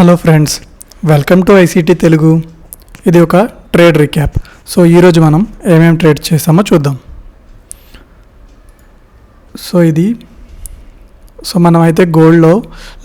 Hello friends welcome to ICT Telugu. ఇది ఒక trade recap. So ఈరోజు మనం ఏమేమి ట్రేడ్ చేసామో చూద్దాం. సో ఇది. సో మనం అయితే గోల్డ్లో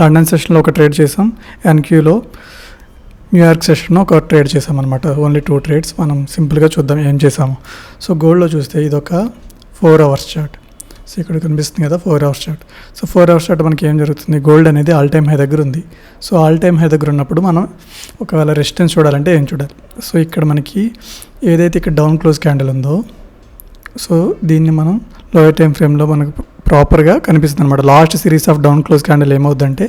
లండన్ సెషన్లో ఒక ట్రేడ్ చేసాం ఎన్క్యూలో న్యూయార్క్ సెషన్లో ఒక ట్రేడ్ చేసాం అనమాట ఓన్లీ టూ ట్రేడ్స్ మనం సింపుల్గా చూద్దాం ఏం చేసాము సో గోల్డ్లో చూస్తే ఇది ఒక ఫోర్ అవర్స్ చార్ట్. సో ఇక్కడ కనిపిస్తుంది కదా four hours short so four hours short మనకి ఏం జరుగుతుంది? గోల్డ్ అనేది ఆల్ టైమ్ హై దగ్గర ఉంది. సో ఆల్ టైమ్ హై దగ్గర ఉన్నప్పుడు మనం ఒకవేళ రెసిస్టెన్స్ చూడాలంటే ఏం చూడాలి? సో ఇక్కడ మనకి ఏదైతే ఇక్కడ డౌన్ క్లోజ్ క్యాండిల్ ఉందో సో దీన్ని మనం లోయర్ టైం ఫ్రేమ్లో మనకు ప్రాపర్గా కనిపిస్తుంది అనమాట last series of down close candle ఏమవుద్దంటే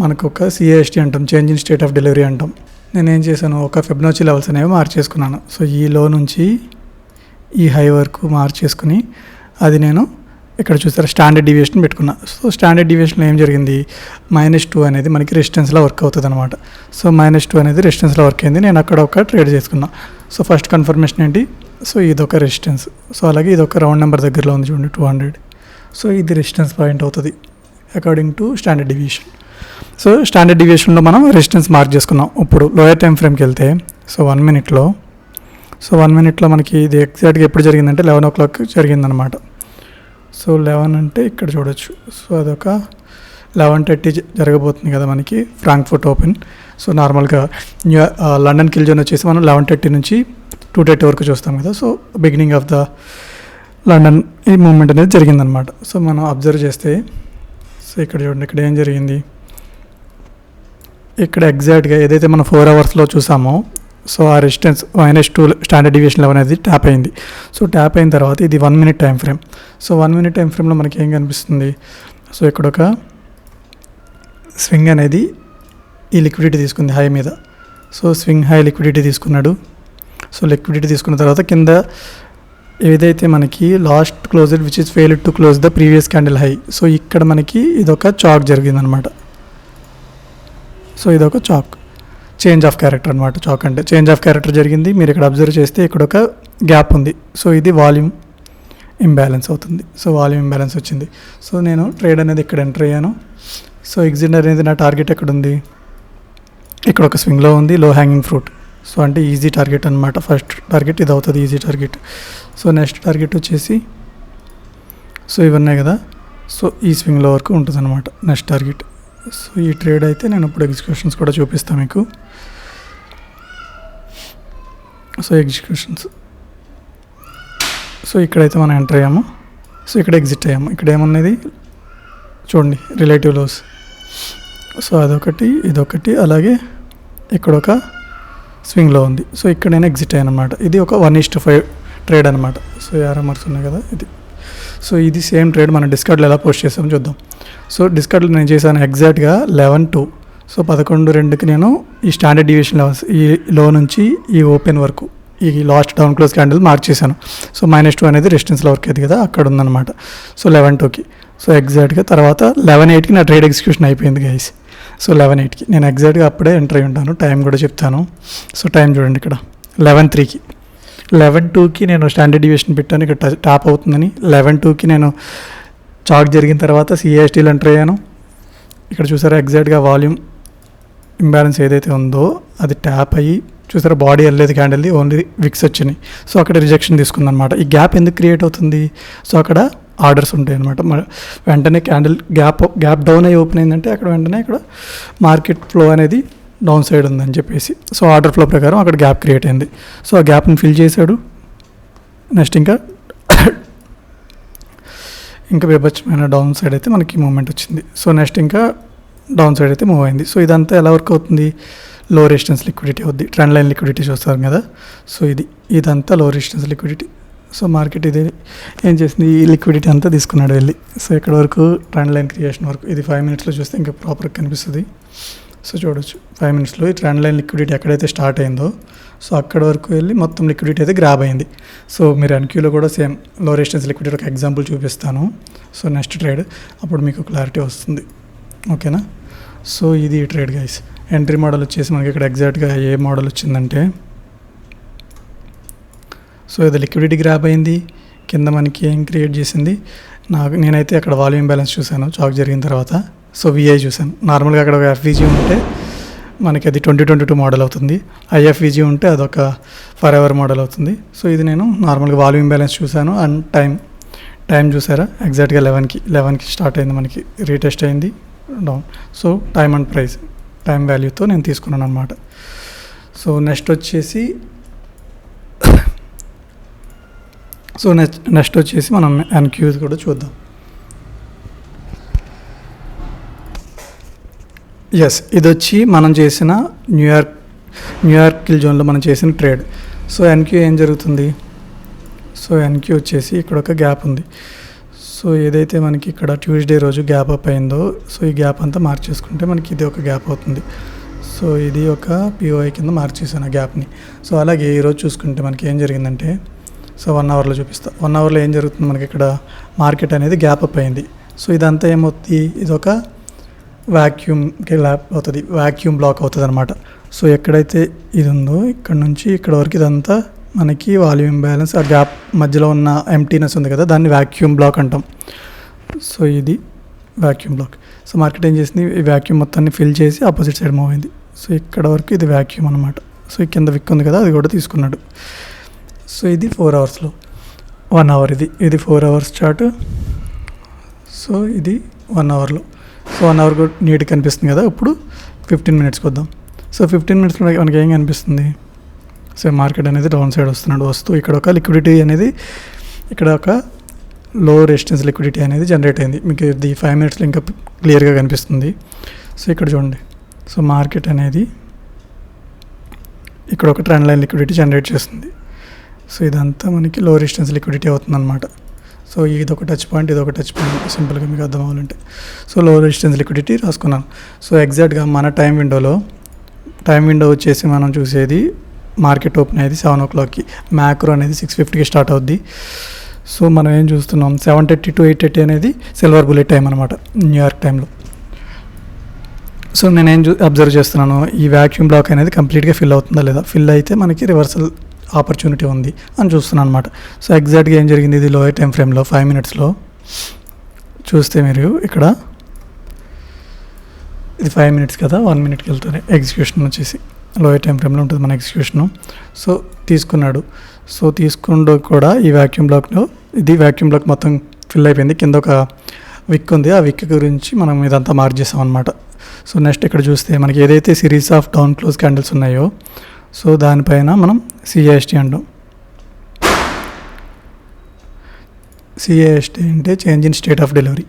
మనకు ఒక సిఏఎస్టీ అంటాం change in state of delivery అంటాం. నేను ఏం చేశాను? ఒక ఫిబ్నోచి లెవెల్స్ అనేవి మార్చేసుకున్నాను. సో ఈ లో నుంచి ఈ హై వరకు మార్చేసుకుని అది నేను ఇక్కడ చూసారా స్టాండర్డ్ డివియేషన్ పెట్టుకున్నా. సో స్టాండర్డ్ డివియేషన్లో ఏం జరిగింది? మైనస్ టూ అనేది మనకి రెసిస్టెన్స్లో వర్క్ అవుతుంది అనమాట సో మైనస్ టూ అనేది రెసిస్టెన్స్లో వర్క్ అయింది. నేను అక్కడ ఒక ట్రేడ్ చేసుకున్నా. సో ఫస్ట్ కన్ఫర్మేషన్ ఏంటి? సో ఇదొక రెసిస్టెన్స్ సో అలాగే ఇది ఒక రౌండ్ నెంబర్ దగ్గరలో ఉంది చూడండి టూ హండ్రెడ్ సో ఇది రెసిస్టెన్స్ పాయింట్ అవుతుంది according to standard deviation so standard డివియేషన్లో మనం రెసిస్టెన్స్ మార్క్ చేసుకున్నాం. ఇప్పుడు లోయర్ టైం ఫ్రేమ్కి వెళ్తే సో వన్ మినిట్లో సో వన్ మినిట్లో మనకి ఇది ఎగ్జాక్ట్గా ఎప్పుడు జరిగిందంటే లెవెన్ ఓ క్లాక్ జరిగిందనమాట సో లెవెన్ అంటే ఇక్కడ చూడొచ్చు. సో అదొక లెవెన్ థర్టీ జరగబోతుంది కదా మనకి ఫ్రాంక్ఫర్ట్ ఓపెన్. సో నార్మల్గా న్యూ లండన్ కిల్జోన్ వచ్చేసి మనం లెవెన్ థర్టీ నుంచి టూ థర్టీ వరకు చూస్తాం కదా. So beginning of the London ఈ మూమెంట్ అనేది జరిగిందనమాట. సో మనం అబ్జర్వ్ చేస్తే సో ఇక్కడ చూడండి ఇక్కడ ఏం జరిగింది? ఇక్కడ ఎగ్జాక్ట్గా ఏదైతే మనం ఫోర్ అవర్స్లో చూసామో సో ఆ resistance minus two standard deviation eleven అనేది ట్యాప్ అయింది. సో ట్యాప్ అయిన తర్వాత ఇది one minute time frame so one minute time ఫ్రేమ్లో మనకి ఏం కనిపిస్తుంది? సో ఇక్కడ ఒక స్వింగ్ అనేది ఈ లిక్విడిటీ తీసుకుంది హై మీద. సో స్వింగ్ హై లిక్విడిటీ తీసుకున్నాడు. సో లిక్విడిటీ తీసుకున్న తర్వాత కింద ఏదైతే మనకి last closure which is fail to close the previous candle high so ఇక్కడ మనకి ఇదొక చాక్ జరిగిందనమాట. సో ఇదొక చాక్ చేంజ్ ఆఫ్ క్యారెక్టర్ అనమాట చాక్ అంటే. చేంజ్ ఆఫ్ క్యారెక్టర్ జరిగింది మీరు ఇక్కడ అబ్జర్వ్ చేస్తే ఇక్కడ ఒక గ్యాప్ ఉంది. సో ఇది వాల్యూమ్ ఇంబ్యాలెన్స్ అవుతుంది. సో వాల్యూమ్ ఇంబ్యాలెన్స్ వచ్చింది. సో నేను ట్రేడ్ అనేది ఇక్కడ ఎంటర్ అయ్యాను. సో ఎగ్జిట్ అనేది నా టార్గెట్ ఎక్కడ ఉంది? ఇక్కడ ఒక స్వింగ్లో ఉంది లో హ్యాంగింగ్ ఫ్రూట్ సో అంటే ఈజీ టార్గెట్ అనమాట ఫస్ట్ టార్గెట్ ఇది అవుతుంది easy target so next target వచ్చేసి సో ఇవన్నీ కదా. సో ఈ స్వింగ్లో వరకు ఉంటుంది అనమాట నెక్స్ట్ టార్గెట్ సో ఈ ట్రేడ్ అయితే నేను ఇప్పుడు ఎగ్జిక్యూషన్స్ కూడా చూపిస్తాను మీకు. So executions. సో ఇక్కడైతే మనం ఎంటర్ అయ్యాము. సో ఇక్కడ ఎగ్జిట్ అయ్యాము. ఇక్కడ ఏమన్నది? చూడండి రిలేటివ్ లోస్. సో అదొకటి ఇదొకటి అలాగే ఇక్కడ ఒక స్వింగ్లో ఉంది. సో ఇక్కడ నేను ఎగ్జిట్ అయ్యాను అనమాట ఇది ఒక one is to five trade అనమాట సో ఆర్ఎంఆర్స్ ఉన్నాయి కదా ఇది. సో ఇది సేమ్ ట్రేడ్ మనం డిస్కార్డ్లో ఎలా పోస్ట్ చేసాం చూద్దాం. సో డిస్కార్డ్లో నేను చేశాను ఎగ్జాక్ట్గా లెవెన్ టూ సో పదకొండు రెండుకి నేను ఈ స్టాండర్డ్ డివియేషన్ లెవెల్స్ ఈ లో నుంచి ఈ ఓపెన్ వరకు ఈ last down close candle mark చేశాను సో మైనస్ టూ అనేది రెసిస్టెన్స్ వర్క్ అది కదా అక్కడ ఉందన్నమాట. సో లెవెన్ టూకి సో ఎగ్జాక్ట్గా తర్వాత లెవెన్ ఎయిట్కి నా ట్రేడ్ ఎగ్జిక్యూషన్ అయిపోయింది గైస్ సో లెవెన్ ఎయిట్కి నేను ఎగ్జాక్ట్గా అప్పుడే ఎంటర్ అయి ఉంటాను టైం కూడా చెప్తాను. సో టైం చూడండి ఇక్కడ. లెవెన్ త్రీకి లెవెన్ టూకి నేను స్టాండర్డ్ డివియేషన్ పెట్టాను ఇక్కడ టాప్ అవుతుందని. లెవెన్ టూకి నేను చాక్ జరిగిన తర్వాత సిఏఎస్టీలో ఎంటర్ అయ్యాను. ఇక్కడ చూసారా ఎగ్జాక్ట్గా వాల్యూమ్ ఇంబ్యాలెన్స్ ఏదైతే ఉందో అది ట్యాప్ అయ్యి చూసారా బాడీ వెళ్ళలేదు క్యాండిల్ది ఓన్లీ విక్స్ వచ్చినాయి. సో అక్కడ రిజెక్షన్ తీసుకుందనమాట ఈ గ్యాప్ ఎందుకు క్రియేట్ అవుతుంది? సో అక్కడ ఆర్డర్స్ ఉంటాయి అనమాట వెంటనే క్యాండిల్ గ్యాప్ గ్యాప్ డౌన్ అయ్యి ఓపెన్ అయిందంటే అక్కడ వెంటనే ఇక్కడ మార్కెట్ ఫ్లో అనేది డౌన్ సైడ్ ఉందని చెప్పేసి. సో ఆర్డర్ ఫ్లో ప్రకారం అక్కడ గ్యాప్ క్రియేట్ అయింది. సో ఆ గ్యాప్ని ఫిల్ చేశాడు. నెక్స్ట్ ఇంకా ఇంకా విభచ్చమైన డౌన్ సైడ్ అయితే మనకి మూమెంట్ వచ్చింది. సో నెక్స్ట్ ఇంకా డౌన్ సైడ్ అయితే మూవ్ అయింది. సో ఇదంతా ఎలా వర్క్ అవుతుంది? లో రెసిస్టెన్స్ లిక్విడిటీ అవుద్ది. ట్రెండ్ లైన్ లిక్విడిటీ చూస్తారు కదా. సో ఇది ఇదంతా లో రెసిస్టెన్స్ లిక్విడిటీ. సో మార్కెట్ ఇది ఏం చేసింది? ఈ లిక్విడిటీ అంతా తీసుకున్నాడు వెళ్ళి. సో ఇక్కడ వరకు ట్రెండ్ లైన్ క్రియేషన్ వరకు ఇది ఫైవ్ మినిట్స్లో చూస్తే ఇంకా ప్రాపర్గా కనిపిస్తుంది. సో చూడొచ్చు. ఫైవ్ మినిట్స్లో ఈ ట్రెండ్ లైన్ లిక్విడిటీ ఎక్కడైతే స్టార్ట్ అయిందో సో అక్కడ వరకు వెళ్ళి మొత్తం లిక్విడిటీ అయితే గ్రాబ్ అయింది. సో మీరు ఎన్క్యూలో కూడా సేమ్లో రెసిస్టెన్స్ లిక్విడిటీ ఒక ఎగ్జాంపుల్ చూపిస్తాను. సో నెక్స్ట్ ట్రేడ్ అప్పుడు మీకు క్లారిటీ వస్తుంది. ఓకేనా సో ఇది ట్రేడ్ గైస్ ఎంట్రీ మోడల్ వచ్చేసి మనకి ఇక్కడ ఎగ్జాక్ట్గా ఏ మోడల్ వచ్చిందంటే సో ఇది లిక్విడిటీ గ్రాబ్ అయింది. కింద మనకి ఏం క్రియేట్ చేసింది? నాకు నేనైతే అక్కడ వాల్యూమ్ బ్యాలెన్స్ చూశాను చాక్ జరిగిన తర్వాత. సో విఐ చూశాను. నార్మల్గా అక్కడ ఒక ఎఫ్విజీ ఉంటే మనకి అది ట్వంటీ ట్వంటీ టూ మోడల్ అవుతుంది. ఐఎఫ్విజీ ఉంటే అదొక ఫర్ ఎవర్ మోడల్ అవుతుంది. సో ఇది నేను నార్మల్గా వాల్యూమ్ బ్యాలెన్స్ చూశాను. అండ్ టైం టైం చూసారా? ఎగ్జాక్ట్గా లెవెన్కి లెవెన్కి స్టార్ట్ అయింది మనకి. రీటెస్ట్ అయింది down. So time and price time వాల్యూతో నేను తీసుకున్నాను అనమాట సో నెక్స్ట్ వచ్చేసి సో నెక్స్ట్ నెక్స్ట్ వచ్చేసి మనం ఎన్క్యూజ్ కూడా చూద్దాం. ఎస్ ఇది వచ్చి మనం చేసిన న్యూయార్క్ న్యూయార్క్ కిల్ జోన్లో మనం చేసిన ట్రేడ్. సో ఎన్క్యూ ఏం జరుగుతుంది? సో ఎన్క్యూ వచ్చేసి ఇక్కడ ఒక గ్యాప్ ఉంది. సో ఏదైతే మనకి ఇక్కడ ట్యూస్డే రోజు గ్యాప్ అప్ అయిందో సో ఈ గ్యాప్ అంతా మార్చేసుకుంటే మనకి ఇది ఒక గ్యాప్ అవుతుంది. సో ఇది ఒక పిఓఐ కింద మార్చేసాను ఆ గ్యాప్ని. సో అలాగే ఈరోజు చూసుకుంటే మనకి ఏం జరిగిందంటే సో వన్ అవర్లో చూపిస్తా. వన్ అవర్లో ఏం జరుగుతుంది? మనకి ఇక్కడ మార్కెట్ అనేది గ్యాప్ అప్ అయింది. సో ఇదంతా ఏమవుతుంది? ఇది ఒక వ్యాక్యూమ్కి ల్యాప్ అవుతుంది వ్యాక్యూమ్ బ్లాక్ అవుతుంది అనమాట సో ఎక్కడైతే ఇది ఉందో ఇక్కడ నుంచి ఇక్కడ వరకు ఇదంతా మనకి వాల్యూమ్ బ్యాలెన్స్ ఆ గ్యాప్ మధ్యలో ఉన్న ఎంటీనెస్ ఉంది కదా దాన్ని వ్యాక్యూమ్ బ్లాక్ అంటాం. సో ఇది వ్యాక్యూమ్ బ్లాక్ సో మార్కెట్ ఏం చేసింది? ఈ వ్యాక్యూమ్ మొత్తాన్ని ఫిల్ చేసి ఆపోజిట్ సైడ్ మూవ్ అయింది. సో ఇక్కడ వరకు ఇది వ్యాక్యూమ్ అనమాట సో ఈ కింద విక్ ఉంది కదా అది కూడా తీసుకున్నాడు. సో ఇది ఫోర్ అవర్స్లో వన్ అవర్ ఇది. ఇది ఫోర్ అవర్స్ చార్ట్ సో ఇది వన్ అవర్లో సో వన్ అవర్ నీట్ కనిపిస్తుంది కదా ఇప్పుడు ఫిఫ్టీన్ మినిట్స్కి వద్దాం. సో ఫిఫ్టీన్ మినిట్స్లో మనకి ఏం కనిపిస్తుంది? సో మార్కెట్ అనేది డౌన్ సైడ్ వస్తున్నాడు వస్తూ ఇక్కడ ఒక లిక్విడిటీ అనేది ఇక్కడ ఒక లో రెసిస్టెన్స్ లిక్విడిటీ అనేది జనరేట్ అయింది. మీకు ఇది ఫైవ్ మినిట్స్లో ఇంకా క్లియర్గా కనిపిస్తుంది. సో ఇక్కడ చూడండి. సో మార్కెట్ అనేది ఇక్కడ ఒక ట్రెండ్ లైన్ లిక్విడిటీ జనరేట్ చేస్తుంది. సో ఇదంతా మనకి లో రెసిస్టెన్స్ లిక్విడిటీ అవుతుందన్నమాట. సో ఇది ఒక టచ్ పాయింట్ ఇది ఒక టచ్ పాయింట్ సింపుల్గా మీకు అర్థం అవ్వాలంటే సో లో రెసిస్టెన్స్ లిక్విడిటీ రాసుకున్నాను సో ఎగ్జాక్ట్గా మన టైం విండోలో టైం విండో వచ్చేసి మనం చూసేది మార్కెట్ ఓపెన్ అయ్యేది సెవెన్ ఓ క్లాక్కి. మ్యాక్రో అనేది సిక్స్ ఫిఫ్టీకి స్టార్ట్ అవుద్ది. సో మనం ఏం చూస్తున్నాం? Seven thirty to eight thirty అనేది సిల్వర్ బుల్లెట్ టైం అనమాట న్యూయార్క్ టైంలో. సో నేను ఏం చూ అబ్జర్వ్ చేస్తున్నాను? ఈ వ్యాక్యూమ్ బ్లాక్ అనేది కంప్లీట్గా ఫిల్ అవుతుందా లేదా? ఫిల్ అయితే మనకి రివర్సల్ ఆపర్చునిటీ ఉంది అని చూస్తున్నాను అనమాట సో ఎగ్జాక్ట్గా ఏం జరిగింది? ఇది లోయర్ టైం ఫ్రేమ్లో ఫైవ్ మినిట్స్లో చూస్తే మీరు ఇక్కడ ఇది ఫైవ్ మినిట్స్ కదా వన్ మినిట్కి వెళ్తుంది ఎగ్జిక్యూషన్ వచ్చేసి. లోయర్ టైం ఫ్రేమ్లో ఉంటుంది మన ఎగ్జిక్యూషను సో తీసుకున్నాడు. సో తీసుకుంటూ కూడా ఈ వ్యాక్యూమ్ బ్లాక్లో ఇది వ్యాక్యూమ్ బ్లాక్ మొత్తం ఫిల్ అయిపోయింది. కింద ఒక విక్ ఉంది. ఆ విక్ గురించి మనం ఇదంతా మార్క్ చేసాం అనమాట సో నెక్స్ట్ ఇక్కడ చూస్తే మనకి ఏదైతే series of down close candles ఉన్నాయో సో దానిపైన మనం సిఎస్టీ అంటాం. సిఎస్టీ అంటే change in state of delivery.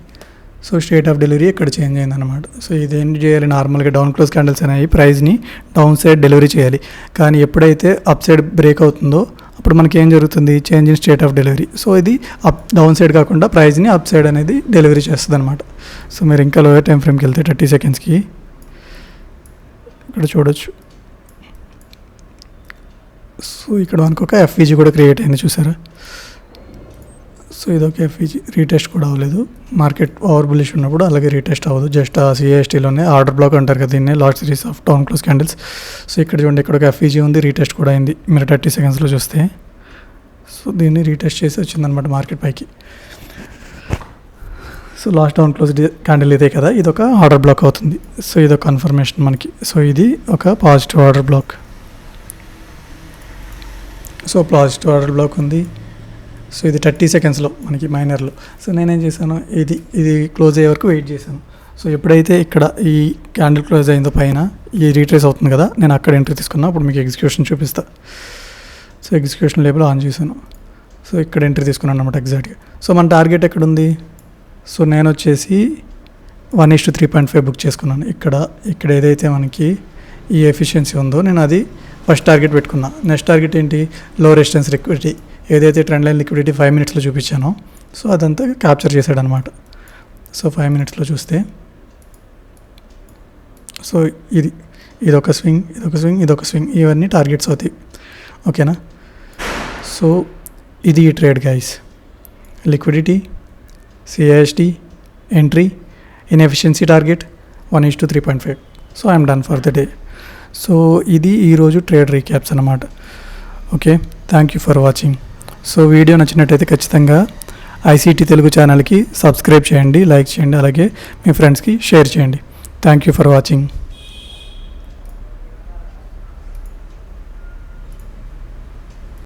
So state of delivery ఇక్కడ చేంజ్ అయింది అనమాట సో ఇది చేయాలి? నార్మల్గా డౌన్ క్లోజ్ క్యాండిల్స్ అనేవి ప్రైస్ని డౌన్ సైడ్ డెలివరీ చేయాలి. కానీ ఎప్పుడైతే అప్ సైడ్ బ్రేక్ అవుతుందో అప్పుడు మనకి ఏం జరుగుతుంది? Change in state of delivery. So ఇది అప్ డౌన్ సైడ్ కాకుండా ప్రైస్ని అప్ సైడ్ అనేది డెలివరీ చేస్తుంది అనమాట సో మీరు ఇంకా లోయర్ టైం ఫ్రేమ్కి వెళ్తే థర్టీ సెకండ్స్కి. ఇక్కడ చూడొచ్చు. సో ఇక్కడ మనకు ఒక ఎఫ్ఈజీ కూడా క్రియేట్ అయింది చూసారా? సో ఇదొక ఎఫ్ఈజీ రీటెస్ట్ కూడా అవ్వలేదు. మార్కెట్ ఓవర్ బులిష్ ఉన్నప్పుడు అలాగే రీటెస్ట్ అవ్వదు. జస్ట్ ఆ సిఏఎస్టీలోనే ఆర్డర్ బ్లాక్ అంటారు కదా దీన్ని last series of down close candles so ఇక్కడ చూడండి ఇక్కడ ఒక ఎఫ్ఈజీ ఉంది రీటెస్ట్ కూడా అయింది. మీరు థర్టీ సెకండ్స్లో చూస్తే. సో దీన్ని రీటెస్ట్ చేసి వచ్చిందనమాట మార్కెట్ పైకి. So last down close candle ఇదే కదా ఇది ఒక ఆర్డర్ బ్లాక్ అవుతుంది. సో ఇది ఒక కన్ఫర్మేషన్ మనకి. సో ఇది ఒక positive order block so positive order block ఉంది. సో ఇది థర్టీ సెకండ్స్లో మనకి మైనర్లో. సో నేనేం చేశాను ఇది ఇది క్లోజ్ అయ్యే వరకు వెయిట్ చేశాను. సో ఎప్పుడైతే ఇక్కడ ఈ క్యాండిల్ క్లోజ్ అయిందో పైన ఈ రీట్రేస్ అవుతుంది కదా నేను అక్కడ ఎంట్రీ తీసుకున్నా అప్పుడు మీకు ఎగ్జిక్యూషన్ చూపిస్తా. సో ఎగ్జిక్యూషన్ లేబుల్ ఆన్ చేశాను. సో ఇక్కడ ఎంట్రీ తీసుకున్నాను అనమాట ఎగ్జాక్ట్గా. సో మన టార్గెట్ ఎక్కడ ఉంది సో నేను వచ్చేసి one is to three point five book చేసుకున్నాను. ఇక్కడ ఇక్కడ ఏదైతే మనకి ఈ ఎఫిషియన్సీ ఉందో నేను అది ఫస్ట్ టార్గెట్ పెట్టుకున్నా. నెక్స్ట్ టార్గెట్ ఏంటి? Low resistance liquidity. ఏదైతే ట్రెండ్ లైన్ లిక్విడిటీ ఫైవ్ మినిట్స్లో చూపించానో సో అదంతా క్యాప్చర్ చేశాడనమాట సో ఫైవ్ మినిట్స్లో చూస్తే సో ఇది ఇదొక స్వింగ్ ఇదొక స్వింగ్ ఇదొక స్వింగ్ ఇవన్నీ టార్గెట్స్ అవుతాయి. ఓకేనా? సో ఇది ఈ trade guys liquidity CIST entry inefficiency target one is to three point five. So I'm done for the day. So ఇది ఈరోజు ట్రేడ్ రీక్యాప్స్ అనమాట okay thank you for watching so video నచ్చినట్టయితే ఖచ్చితంగా ICT Telugu ఛానల్కి subscribe చేయండి like చేయండి అలాగే మీ ఫ్రెండ్స్కి షేర్ చేయండి. Thank you for watching